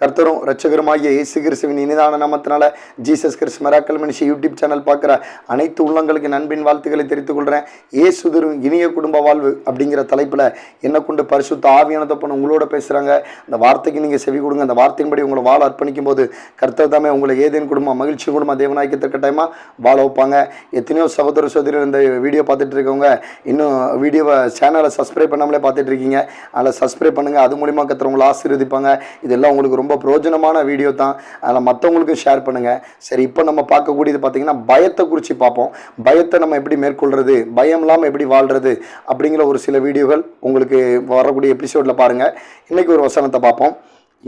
கர்த்தரும் ரட்சகருமாகிய இயேசு கிறிஸ்துவின் இனிதான நாமத்தினால ஜீசஸ் கிறிஸ்து மெராக்கல் மனுஷி யூடியூப் சேனல் பார்க்குற அனைத்து உள்ளங்களுக்கு நண்பின் வாழ்த்துக்களை தெரிவித்துக் கொள்கிறேன் இயேசுதரும் இனிய குடும்ப வாழ்வு அப்படிங்கிற தலைப்பில் என்ன கொண்டு பரிசுத்த ஆவியானத்தை பண்ண உங்களோட பேசுகிறாங்க அந்த வார்த்தைக்கு நீங்கள் செவி கொடுங்க. அந்த வார்த்தையின்படி உங்களை வாழ அர்ப்பணிக்கும் போது கர்த்தர் தாமே உங்களை ஏதேன் குடும்பம் மகிழ்ச்சி குடும்பம் தேவநாயக்கத்திற்கு டைமாக வாழ வைப்பாங்க. எத்தனையோ சகோதர சகோதரர் இந்த வீடியோ பார்த்துட்டு இருக்கவங்க இன்னும் வீடியோவை சேனலை சப்ஸ்கிரைப் பண்ணாமலே பார்த்துட்டு இருக்கீங்க. அதில் சப்ஸ்கிரைப் பண்ணுங்கள் அது மூலிமா கத்துறவங்களை ஆசீர்வதிப்பாங்க. இதெல்லாம் உங்களுக்கு ரொம்ப ரொம்ப பிரயோஜனமான வீடியோ தான். அதில் மற்றவங்களுக்கும் ஷேர் பண்ணுங்கள் சரி இப்போ நம்ம பார்க்கக்கூடியது பார்த்தீங்கன்னா பயத்தை குறித்து பார்ப்போம். பயத்தை நம்ம எப்படி மேற்கொள்கிறது பயம் இல்லாமல் எப்படி வாழ்கிறது அப்படிங்கிற ஒரு சில வீடியோகள் உங்களுக்கு வரக்கூடிய எபிசோடில் பாருங்கள் இன்றைக்கி ஒரு வசனத்தை பார்ப்போம்.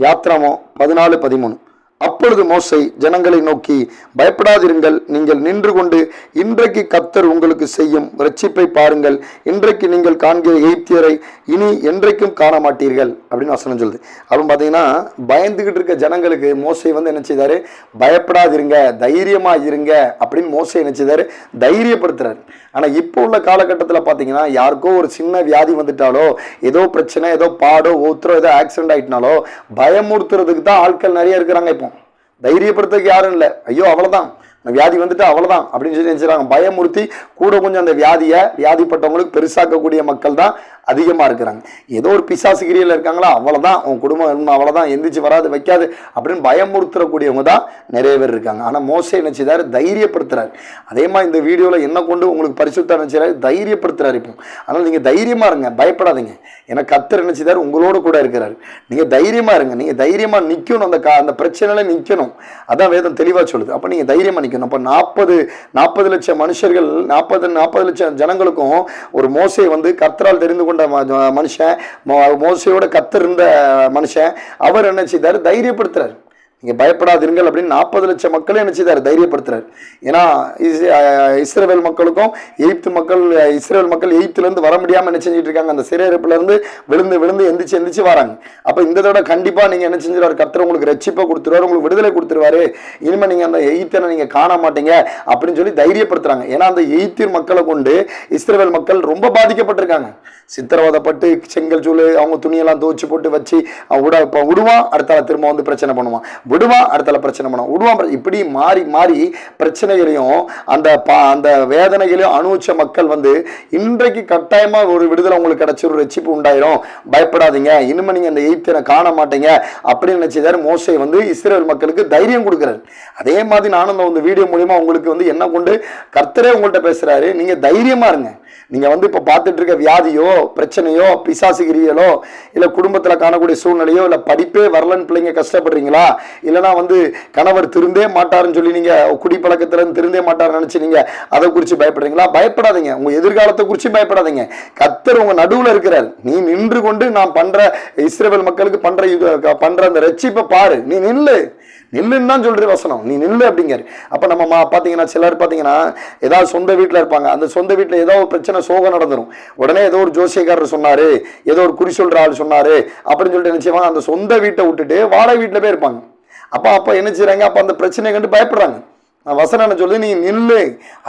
யாத்ராமோ பதினாலு பதிமூணு. அப்பொழுது மோசை ஜனங்களை நோக்கி பயப்படாதிருங்கள் நீங்கள் நின்று கொண்டு இன்றைக்கு கத்தர் உங்களுக்கு செய்யும் ரட்சிப்பை பாருங்கள். இன்றைக்கு நீங்கள் காண்கிற எய்த்தியரை இனி என்றைக்கும் காண மாட்டீர்கள் அப்படின்னு வசனம் சொல்லுது. அப்போ பார்த்தீங்கன்னா பயந்துகிட்டு இருக்க ஜனங்களுக்கு மோசை வந்து என்ன செய்தாரு? பயப்படாதிருங்க தைரியமாக இருங்க அப்படின்னு மோசை என்ன செய்தார்? தைரியப்படுத்துறாரு. ஆனால் இப்போ உள்ள காலகட்டத்தில் பார்த்தீங்கன்னா யாருக்கோ ஒரு சின்ன வியாதி வந்துட்டாலோ ஏதோ பிரச்சனை ஏதோ பாடோ ஒருத்தரோ ஏதோ ஆக்சிடென்ட் ஆகிட்டனாலோ பயமுறுத்துறதுக்கு தான் ஆட்கள் நிறைய இருக்கிறாங்க இப்போ. தைரியப்படுத்துறதுக்கு யாரும் இல்லை. ஐயோ அவ்வளோதான் வியாதி வந்துட்டு அவ்வளோதான் அப்படின்னு சொல்லி நினைச்சுறாங்க பயமுறுத்தி கூட கொஞ்சம் அந்த வியாதியை வியாதிப்பட்டவங்களுக்கு பெருசாக்கக்கூடிய மக்கள் தான் அதிகமாக இருக்கிறாங்க. ஏதோ ஒரு பிசாசுகிரியில் இருக்காங்களா? அவ்வளோதான் உன் குடும்பம் இன்னும் அவ்வளோதான் எந்திரிச்சு வராது வைக்காது அப்படின்னு பயமுறுத்துறக்கூடியவங்க தான் நிறைய பேர் இருக்காங்க. ஆனால் மோசை என்ன செய்தார்? தைரியப்படுத்துறாரு. அதே மாதிரி இந்த வீடியோவில் என்ன கொண்டு உங்களுக்கு பரிசுத்தம் நினைச்சாரு தைரியப்படுத்துறாரு இப்போ. அதனால் நீங்கள் தைரியமாக இருங்க. பயப்படாதீங்க. ஏன்னா கத்தர் என்ன செய்தார்? உங்களோட கூட இருக்கிறார். நீங்கள் தைரியமாக இருங்க. நீங்கள் தைரியமாக நிற்கணும் அந்த கா அந்த பிரச்சனையில நிற்கணும் அதான் வேதம் தெளிவாக சொல்லுது. அப்போ நீங்கள் தைரியமாக நிற்கணும் அப்போ நாற்பது நாற்பது லட்சம் மனுஷர்கள் நாற்பது நாற்பது லட்சம் ஜனங்களுக்கும் ஒரு மோசை வந்து கத்தரால் தெரிந்து கொண்ட மனுஷன் மோசையோட கத்திருந்த இருந்த மனுஷன் அவர் என்ன செய்தார்? தைரியப்படுத்துறாரு. நீங்கள் பயப்படாதீர்கள் அப்படின்னு நாற்பது லட்சம் மக்களும் என்ன செய்தார்? தைரியப்படுத்துறாரு. ஏன்னா இஸ்ரேல் மக்களுக்கும் எகிப்து மக்கள் இஸ்ரேல் மக்கள் எகிப்துலேருந்து வர முடியாமல் என்ன செஞ்சுட்டு இருக்காங்க? அந்த சிறையிருப்புலேருந்து விழுந்து விழுந்து எந்திரிச்சு எந்திரிச்சு வராங்க. அப்போ இந்த தடவை கண்டிப்பாக நீங்கள் என்ன செஞ்சிருவார்? கர்த்தர் உங்களுக்கு ரட்சிப்பை கொடுத்துருவாரு உங்களுக்கு விடுதலை கொடுத்துருவாரு. இனிமேல் நீங்கள் அந்த எயித்தனை நீங்கள் காண மாட்டீங்க அப்படின்னு சொல்லி தைரியப்படுத்துறாங்க. ஏன்னா அந்த எகிப்தியர் மக்களை கொண்டு இஸ்ரேல் மக்கள் ரொம்ப பாதிக்கப்பட்டிருக்காங்க. சித்திரவதப்பட்டு செங்கல் சூழ் அவங்க துணியெல்லாம் துவச்சி போட்டு வச்சு அவன் விட இப்போ விடுவான் அடுத்த திரும்ப வந்து பிரச்சனை பண்ணுவான். விடுவான் அடுத்தல பிரச்சனை பண்ணுவான் விடுவான் இப்படி மாறி மாறி பிரச்சனைகளையும் அந்த பா அந்த வேதனைகளையும் அனுபவிச்ச மக்கள் வந்து இன்றைக்கு கட்டாயமா ஒரு விடுதலை உங்களுக்கு கிடைச்ச ஒரு ரட்சிப்பு உண்டாயிரும். பயப்படாதீங்க. இனிமே நீங்க அந்த எய்த்தனை காண மாட்டீங்க. அப்படின்னு நினைச்சதாரு மோசை வந்து இஸ்ரேல் மக்களுக்கு தைரியம் கொடுக்குறாரு. அதே மாதிரி நானும் இந்த வீடியோ மூலியமா உங்களுக்கு வந்து என்ன கொண்டு கர்த்தரே உங்கள்கிட்ட பேசுறாரு. நீங்க தைரியமா இருங்க. நீங்கள் வந்து இப்போ பார்த்துட்டு இருக்க வியாதியோ பிரச்சனையோ பிசாசுகிரியலோ இல்லை குடும்பத்தில் காணக்கூடிய சூழ்நிலையோ இல்லை படிப்பே வரலன்னு பிள்ளைங்க கஷ்டப்படுறீங்களா? இல்லைன்னா வந்து கணவர் திருந்தே மாட்டாருன்னு சொல்லி நீங்கள் குடிப்பழக்கத்திலேருந்து திருந்தே மாட்டாருன்னு நினச்சி நீங்கள் அதை குறித்து பயப்படுறீங்களா? பயப்படாதீங்க. உங்கள் எதிர்காலத்தை குறித்து பயப்படாதீங்க. கத்தர் உங்கள் நடுவில் இருக்கிறார். நீ நின்று கொண்டு நான் பண்ணுற இஸ்ரேல் மக்களுக்கு பண்ணுற இது- அந்த ரட்சிப்பை பாரு. நீ நில்லு. நில்லுன்னு தான் சொல்கிற வசனம். நீ நில்லு அப்படிங்கிறாரு. அப்போ நம்ம மா- சிலர் பார்த்தீங்கன்னா ஏதாவது சொந்த வீட்டில் இருப்பாங்க. அந்த சொந்த வீட்டில் ஏதோ ஒரு பிரச்சனை சோகம் நடந்துடும் உடனே ஏதோ ஒரு ஜோசியக்காரர் சொன்னார் ஏதோ ஒரு குறி சொல்கிற ஆள் சொன்னார் அப்படின்னு சொல்லிட்டு என்ன செய்வாங்க? அந்த சொந்த வீட்டை விட்டுட்டு வாடகை வீட்டில் போய் இருப்பாங்க. அப்போ அப்போ என்ன செய்கிறாங்க அப்போ அந்த பிரச்சனையை கண்டு பயப்படுறாங்க. வசனம் என்ன சொல்லி நீ நில்லு.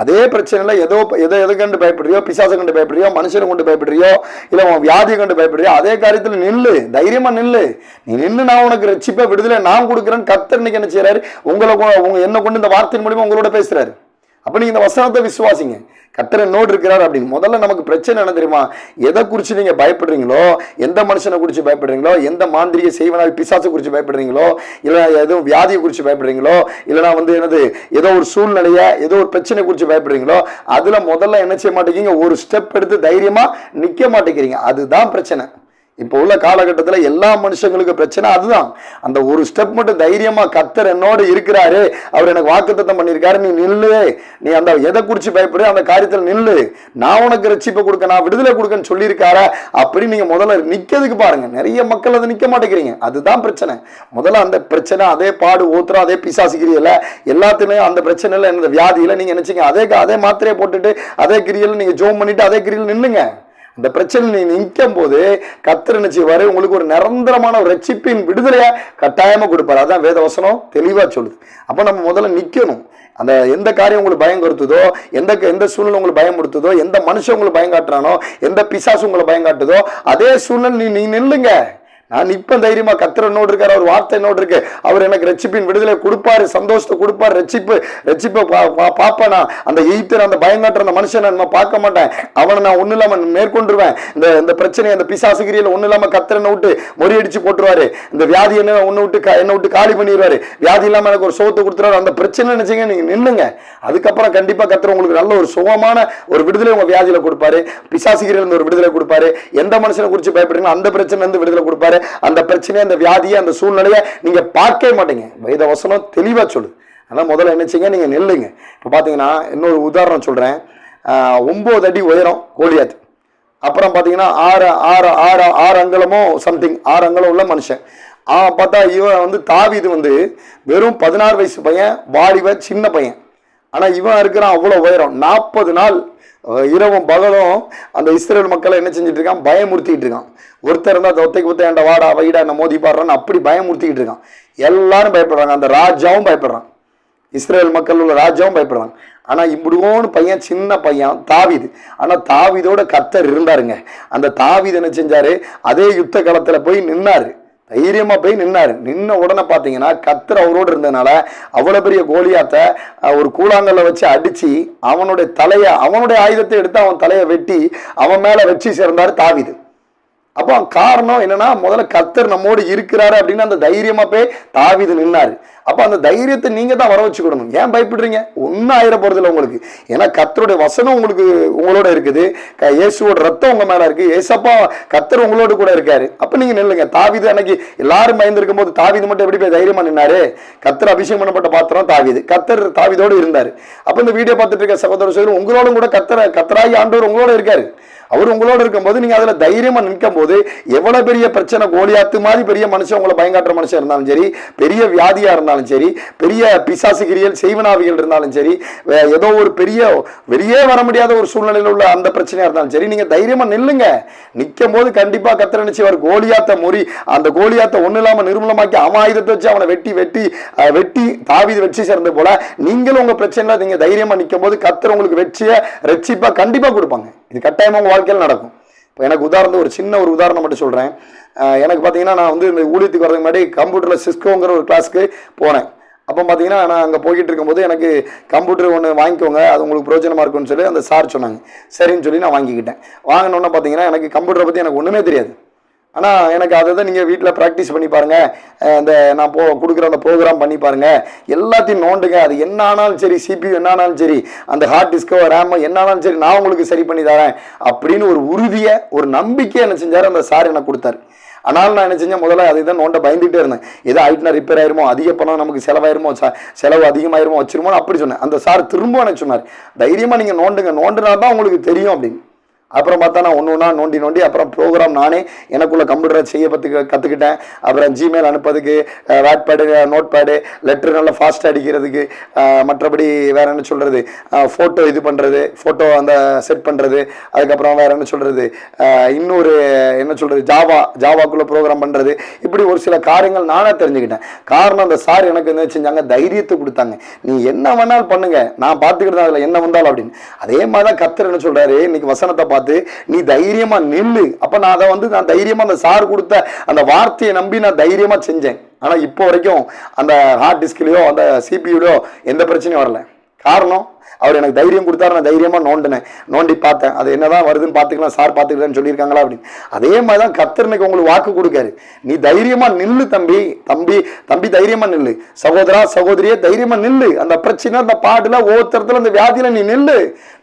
அதே பிரச்சனையில் ஏதோ எதை எதை கண்டு பயப்படுறியோ பிசாசை கண்டு பயப்படுறியோ மனுஷனை கொண்டு பயப்படுறியோ இல்லை உன் வியாதியை கண்டு பயப்படுறியோ அதே காரியத்தில் நில்லு. தைரியமாக நில்லு. நீ நின்று நான் உனக்கு ரட்சிப்பை விடுதலை நான் கொடுக்குறேன்னு கத்தர் இன்னைக்கு என்ன செய்கிறாரு உங்களை உங்க என்ன கொண்டு இந்த வார்த்தையின் மூலியமாக உங்களோட பேசுகிறாரு அப்போ நீங்கள் இந்த வசனத்தை விசுவாசிங்க. கத்தர் நோடு இருக்கிறார் அப்படின்னு. முதல்ல நமக்கு பிரச்சனை என்ன தெரியுமா? எதை குறித்து நீங்கள் பயப்படுறீங்களோ எந்த மனுஷனை குறித்து பயப்படுறீங்களோ எந்த மாந்திரிய செய்வனால் பிசாசை குறித்து பயப்படுறீங்களோ இல்லை எதுவும் வியாதியை குறித்து பயப்படுறீங்களோ இல்லைனா வந்து என்னது ஏதோ ஒரு சூழ்நிலையை ஏதோ ஒரு பிரச்சனை குறித்து பயப்படுறீங்களோ அதில் முதல்ல என்ன செய்ய மாட்டேங்கிறீங்க? ஒரு ஸ்டெப் எடுத்து தைரியமாக நிற்க மாட்டேங்கிறீங்க. அதுதான் பிரச்சனை. இப்போ உள்ள காலகட்டத்தில் எல்லா மனுஷங்களுக்கு பிரச்சனை அதுதான். அந்த ஒரு ஸ்டெப் மட்டும் தைரியமாக கத்தர் என்னோட இருக்கிறாரு. அவர் எனக்கு வாக்குத்தத்தம் பண்ணியிருக்காரு. நீ நில்லு. நீ அந்த எதை குறித்து பயப்படு அந்த காரியத்தில் நில்லு. நான் உனக்கு ரட்சிப்பை கொடுக்க நான் விடுதலை கொடுக்கன்னு சொல்லியிருக்காரா? அப்படி நீங்கள் முதல்ல நிற்கிறதுக்கு பாருங்கள் நிறைய மக்கள் அதை நிற்க மாட்டேங்கிறீங்க. அதுதான் பிரச்சனை. முதல்ல அந்த பிரச்சனை அதே பாடு ஊத்துறோம் அதே பிசாசுகிரியல எல்லாத்துலேயும் அந்த பிரச்சனையில் இந்த வியாதியில் நீங்கள் நினச்சிங்க. அதே அதே மாத்திரையை போட்டுட்டு அதே கிரியில் நீங்கள் ஜோம் பண்ணிவிட்டு அதே கிரியில் நில்லுங்க. அந்த பிரச்சனை நீ நிற்கும் போது கத்தர் என்ன உங்களுக்கு ஒரு நிரந்தரமான ஒரு ரட்சிப்பின் விடுதலையாக கட்டாயமா கொடுப்பார். அதான் வேதவசனம் தெளிவா சொல்லுது. அப்ப நம்ம முதல்ல நிக்கணும். அந்த எந்த காரியம் உங்களுக்கு பயம் கொடுத்ததோ எந்த எந்த சூழ்நிலை உங்களுக்கு பயம் கொடுத்ததோ எந்த மனுஷன் உங்களுக்கு பயம் காட்டுறானோ எந்த பிசாசு உங்களை பயம் காட்டுதோ அதே சூழ்நிலை நீ நீ நில்லுங்க. நான் இப்போ தைரியமா கத்திர என்னோடு இருக்காரு அவர் வார்த்தை என்னோடு இருக்கு. அவர் எனக்கு ரட்சிப்பின் விடுதலை கொடுப்பாரு சந்தோஷத்தை கொடுப்பாரு. ரட்சிப்பு ரட்சிப்பை பா- பார்ப்பேன்? நான் அந்த எய்த்தர் அந்த பயங்காட்டுற அந்த மனுஷனை நான் பார்க்க மாட்டேன். அவனை நான் ஒன்றும் இல்லாமல் மேற்கொண்டுருவேன். இந்த இந்த பிரச்சனை அந்த பிசாசுகிரியில் ஒன்றும் இல்லாமல் கத்திரனை விட்டு முறியடிச்சு போட்டுருவாரு. இந்த வியாதி என்ன ஒன்று விட்டு என்னை விட்டு காலி பண்ணிடுவாரு வியாதி இல்லாமல் எனக்கு ஒரு சோத்தை கொடுத்துருவாரு. அந்த பிரச்சனை நினச்சிங்க நீங்கள் நின்னுங்க அதுக்கப்புறம் கண்டிப்பாக கத்திர உங்களுக்கு நல்ல ஒரு சுகமான ஒரு விடுதலை உங்கள் வியாதியில் கொடுப்பாரு. பிசாசுகிரியில் இருந்து ஒரு விடுதலை கொடுப்பாரு. எந்த மனுஷனை குறித்து பயப்படுறீங்களோ அந்த பிரச்சனை இருந்து விடுதலை கொடுப்பாரு. அந்த பிரச்சனையை அந்த வியாதியை அந்த சூழ்நிலையை நீங்கள் பார்க்கவே மாட்டீங்க. வேத வசனம் தெளிவாக சொல்லுது. அதனால் முதல்ல என்ன நீங்கள் நெல்லுங்க. இப்போ பார்த்தீங்கன்னா இன்னொரு உதாரணம் சொல்கிறேன் ஒம்பது அடி உயரம் கோலியாத். அப்புறம் பார்த்தீங்கன்னா ஆறு ஆறு ஆறு ஆறு அங்கலமோ சம்திங் ஆறு அங்கலம் உள்ள மனுஷன். அவன் பார்த்தா இவன் வந்து தாவிது வந்து வெறும் பதினாறு வயசு பையன் வாலிப சின்ன பையன். ஆனால் இவன் இருக்கிறான் அவ்வளோ உயரம். நாற்பது நாள் இரவும் பகலும் அந்த இஸ்ரேல் மக்களை என்ன செஞ்சுட்டு இருக்கான் பயமுறுத்திட்டு இருக்கான் ஒருத்தர் இருந்தால் ஒத்தைக்கு ஒத்த ஏன்டா வாடா வைடா என்ன மோதி பாடுறான்னு அப்படி பயமுறுத்திக்கிட்டு இருக்கான் எல்லாரும் பயப்படுறாங்க. அந்த ராஜாவும் பயப்படுறான் இஸ்ரேல் மக்கள் உள்ள ராஜாவும் பயப்படுறாங்க. ஆனால் இம்புடுவோன்னு பையன் சின்ன பையன் தாவிது. ஆனால் தாவீதோட கத்தர் இருந்தாருங்க. அந்த தாவீது என்ன செஞ்சாரு? அதே யுத்த களத்தில் போய் நின்னாரு. தைரியமாக போய் நின்னார். நின்ன உடனே பார்த்தீங்கன்னா கத்தர் அவரோடு இருந்ததுனால அவ்வளோ பெரிய கோலியாத்தை ஒரு கூழாங்கல்ல வச்சு அடித்து அவனுடைய தலையை அவனுடைய ஆயுதத்தை எடுத்து அவன் தலையை வெட்டி அவன் மேலே வச்சு சேர்ந்தார் தாவிது. அப்போ காரணம் என்னன்னா முதல்ல கத்தர் நம்மோடு இருக்கிறாரு அப்படின்னு அந்த தைரியமா போய் தாவிது நின்னாரு. அப்போ அந்த தைரியத்தை நீங்க தான் வர வச்சுக்கிடணும் ஏன் பயப்படுறீங்க? ஒன்றும் ஆயிர போறதில்ல உங்களுக்கு. ஏன்னா கத்தருடைய வசனம் உங்களுக்கு உங்களோட இருக்குது. க- இயேசுவோட ரத்தம் உங்க மேல இருக்கு. ஏசப்பா கத்தர் உங்களோட கூட இருக்காரு. அப்ப நீங்க நில்லுங்க. தாவிது அன்னைக்கு எல்லாரும் பயந்துருக்கும் போது தாவிது மட்டும் எப்படி போய் தைரியமா நின்னாரு? கத்தர் அபிஷேகம் பண்ணப்பட்ட பாத்திரம் தாவிது. கத்தர் தாவிதோடு இருந்தாரு. அப்ப இந்த வீடியோ பார்த்துட்டு இருக்க சகோதர சகோதரி உங்களோட கூட கத்தர கத்தராகி ஆண்டவர் உங்களோட இருக்காரு. அவர் உங்களோட இருக்கும்போது நீங்க அதுல தைரியமா நிற்கும் போது எவ்வளவு பெரிய பிரச்சனை கோலியாத்து மாதிரி பெரிய மனுஷன் உங்களை பயங்காட்டுற மனுஷன் இருந்தாலும் சரி பெரிய வியாதியா இருந்தாலும் சரி பெரிய பிசாசுகிரியல் செய்வனாவிகள் இருந்தாலும் சரி வே- ஏதோ ஒரு பெரிய வெளியே வர முடியாத ஒரு சூழ்நிலையில் உள்ள அந்த பிரச்சனையா இருந்தாலும் சரி நீங்க தைரியமா நில்லுங்க. நிற்கும் போது கண்டிப்பா கத்திரணிச்சு அவர் கோலியாத்த முறி அந்த கோலியாத்த ஒண்ணு இல்லாம நிர்மூலமாக்கி அமாயுதத்தை ஆயுதத்தை வச்சு அவனை வெட்டி வெட்டி வெட்டி தாவிது வெற்றி சேர்ந்த போல நீங்களும் உங்க பிரச்சனையில நீங்க தைரியமா நிற்கும் போது கத்திர உங்களுக்கு வெற்றியை ரட்சிப்பா கண்டிப்பா கொடுப்பாங்க. இது கட்டாயமாக உங்கள் வாழ்க்கையில் நடக்கும். இப்போ எனக்கு உதாரணம் ஒரு சின்ன ஒரு உதாரணம் மட்டும் சொல்கிறேன் எனக்கு பார்த்தீங்கன்னா நான் வந்து இந்த ஊழியத்துக்கு வரதுக்கு முன்னாடி கம்ப்யூட்டரில் சிஸ்கோங்கிற ஒரு கிளாஸ்க்கு போனேன். அப்போ பார்த்தீங்கன்னா நான் அங்கே போய்கிட்டு இருக்கும்போது எனக்கு கம்ப்யூட்டர் ஒன்று வாங்கிக்கோங்க அது உங்களுக்கு பிரயோஜனமாக இருக்கும்னு சொல்லி அந்த சார் சொன்னாங்க. சரின்னு சொல்லி நான் வாங்கிக்கிட்டேன். வாங்கினோன்னே பார்த்தீங்கன்னா எனக்கு கம்ப்யூட்டரை பற்றி எனக்கு ஒன்றுமே தெரியாது. ஆனால் எனக்கு அதை தான் நீங்கள் வீட்டில் ப்ராக்டிஸ் பண்ணி பாருங்கள் அந்த நான் போ கொடுக்குற அந்த ப்ரோக்ராம் பண்ணி பாருங்கள் எல்லாத்தையும் நோண்டுங்க. அது என்ன ஆனாலும் சரி சிபியூ என்ன ஆனாலும் சரி அந்த ஹார்ட் டிஸ்கோ ரேமோ என்ன ஆனாலும் சரி நான் உங்களுக்கு சரி பண்ணி தரேன் அப்படின்னு ஒரு உறுதியை ஒரு நம்பிக்கையை என்ன செஞ்சார் அந்த சார் எனக்கு கொடுத்தாரு. ஆனாலும் நான் என்ன செஞ்சேன் முதல்ல அதை தான் நோண்ட பயந்துகிட்டே இருந்தேன். ஏதோ ஆயிட்டுனா ரிப்பேர் ஆயிருமோ அதிக பணம் நமக்கு செலவாயிருமோ ச- செலவு அதிகமாயிருமோ வச்சிருமோ அப்படி சொன்னேன். அந்த சார் திரும்ப என்ன சொன்னார் தைரியமாக நீங்கள் நோண்டுங்க. நோண்டுனா தான் உங்களுக்கு தெரியும் அப்படின்னு. அப்புறம் பார்த்தா நான் ஒன்று ஒன்றா நோண்டி நோண்டி அப்புறம் ப்ரோக்ராம் நானே எனக்குள்ளே கம்ப்யூட்டரை செய்ய பற்றி கற்றுக்கிட்டேன் அப்புறம் ஜிமெயில் அனுப்புறதுக்கு WordPad note pad letter நல்லா ஃபாஸ்ட்டாக அடிக்கிறதுக்கு மற்றபடி வேறு என்ன சொல்கிறது ஃபோட்டோ இது பண்ணுறது ஃபோட்டோ அந்த செட் பண்ணுறது அதுக்கப்புறம் வேறு என்ன சொல்கிறது இன்னொரு என்ன சொல்கிறது ஜாவா ஜாவாக்குள்ளே ப்ரோக்ராம் பண்ணுறது இப்படி ஒரு சில காரியங்கள் நானே தெரிஞ்சுக்கிட்டேன். காரணம் அந்த சார் எனக்கு என்ன செஞ்சாங்க? தைரியத்தை கொடுத்தாங்க. நீ என்ன வேணாலும் பண்ணுங்கள் நான் பார்த்துக்கிட்டு அதில் என்ன வந்தாலும் அப்படின்னு. அதே மாதிரி தான் கத்தர் என்ன சொல்கிறாரு இன்றைக்கி வசனத்தை பார்த்து நீ தைரியமா நில்லு. அப்ப நான் அதை வந்து நான் தைரியமா அந்த சார் கொடுத்த அந்த வார்த்தையை நம்பி நான் தைரியமா செஞ்சேன். ஆனா இப்போ வரைக்கும் அந்த ஹார்ட் டிஸ்க்லயோ அந்த சிபியூலயோ எந்த பிரச்சனையும் வரல. காரணம்? அவர் எனக்கு தைரியம் கொடுத்தாரு நான் தைரியமாக நோண்டினேன். நோண்டி பார்த்தேன். அது என்னதான் வருதுன்னு பார்த்துக்கலாம் சார் பார்த்துக்கலான்னு சொல்லியிருக்காங்களா அப்படின்னு. அதே மாதிரி தான் கத்தர் உங்களுக்கு வாக்கு கொடுக்காரு. நீ தைரியமாக நில்லு தம்பி. தம்பி தம்பி தைரியமாக நில்லு. சகோதரா சகோதரியே தைரியமாக நில்லு. அந்த பிரச்சனை அந்த பாட்டில் ஒவ்வொருத்தரத்தில் அந்த வியாதியில் நீ நில்லு.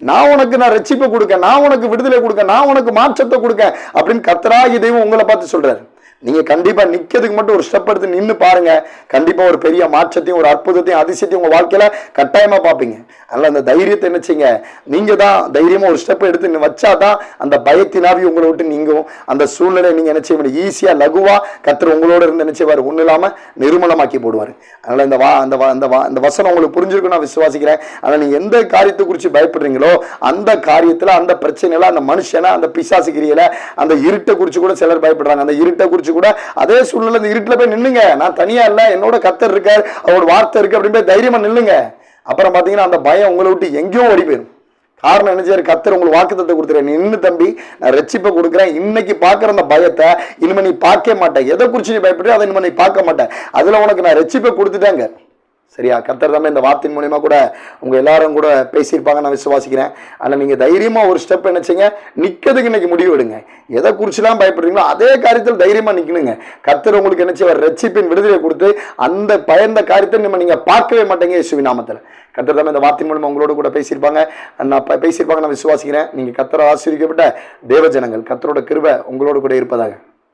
நான் உனக்கு நான் ரட்சிப்பை கொடுக்க நான் உனக்கு விடுதலை கொடுக்க நான் உனக்கு மாற்றத்தை கொடுக்க அப்படின்னு கத்தராகி தெய்வம் உங்களை பார்த்து சொல்கிறாரு நீங்க கண்டிப்பா நிக்கிறதுக்கு மட்டும் ஒரு ஸ்டெப் எடுத்து நின்று பாருங்க. கண்டிப்பா ஒரு பெரிய மாற்றத்தையும் ஒரு அற்புதத்தையும் அதிசயத்தையும் உங்க வாழ்க்கையில கட்டாயமா பார்ப்பீங்க. அதனால அந்த தைரியத்தை என்ன நீங்கள் நீங்க தான் தைரியமா ஒரு ஸ்டெப் எடுத்து வச்சா வச்சாதான் அந்த பயத்தினாவி உங்களை விட்டு நீங்கும். அந்த சூழ்நிலை நீங்க என்ன செய்ய முடியும் ஈஸியா லகுவா கத்துற உங்களோட இருந்து என்ன ஒன்றும் இல்லாம நிர்மலமாக்கி போடுவார். அதனால இந்த வா அந்த வா- அந்த வா- அந்த வசனம் உங்களுக்கு புரிஞ்சிருக்கும் நான் விசுவாசிக்கிறேன். ஆனா நீங்க எந்த காரியத்தை குறித்து பயப்படுறீங்களோ அந்த காரியத்துல அந்த பிரச்சனையில அந்த மனுஷனை அந்த பிசாசு அந்த இருட்டை குறித்து கூட சிலர் பயப்படுறாங்க. அந்த இருட்டை குறித்து கூட அதே சூழ்நிலை இந்த இருட்டுல போய் நில்லுங்க. நான் தனியா இல்லை என்னோட கத்தர் இருக்கார் அவரோட வார்த்தை இருக்கு அப்படின்னு போய் தைரியமாக நில்லுங்க. அப்புறம் பார்த்தீங்கன்னா அந்த பயம் உங்களை விட்டு எங்கேயோ ஓடி போயிடும் காரணம் என்ன கத்தர் உங்களுக்கு வாக்குத்தத்தை கொடுத்துறேன் நின்று தம்பி நான் ரட்சிப்பை கொடுக்குறேன். இன்னைக்கு பார்க்குற அந்த பயத்தை இனிமே நீ பார்க்க மாட்டேன். எதை குறிச்சு நீ பயப்படுற அதை இனிமேல் நீ பார்க்க மாட்டேன். அதில் உனக்கு நான் ரட்சிப்பை கொடுத்துட்டேங்க. சரியா? கத்தர் தாமே இந்த வார்த்தையின் மூலியமாக கூட உங்கள் எல்லாரும் கூட பேசியிருப்பாங்க நான் விசுவாசிக்கிறேன். ஆனால் நீங்கள் தைரியமாக ஒரு ஸ்டெப் நினைச்சீங்க நிற்கிறதுக்கு இன்னைக்கு முடிவு எடுங்க. எதை குறிச்சுலாம் பயப்படுறீங்களோ அதே காரியத்தில் தைரியமாக நிற்கணுங்க கத்தர் உங்களுக்கு என்ன செய்வார்? ரட்சிப்பின் விடுதலை கொடுத்து அந்த பயந்த காரியத்தை நம்ம நீங்கள் பார்க்கவே மாட்டேங்க இயேசுவி நாமத்தில். கத்தர் தாமே இந்த வார்த்தையின் மூலமாக உங்களோட கூட பேசியிருப்பாங்க. நான் பேசியிருப்பாங்க நான் விசுவாசிக்கிறேன். நீங்கள் கத்தரை ஆசீர்விக்கப்பட்ட தேவஜனங்கள் கத்தரோட கிருபை உங்களோட கூட இருப்பதாக.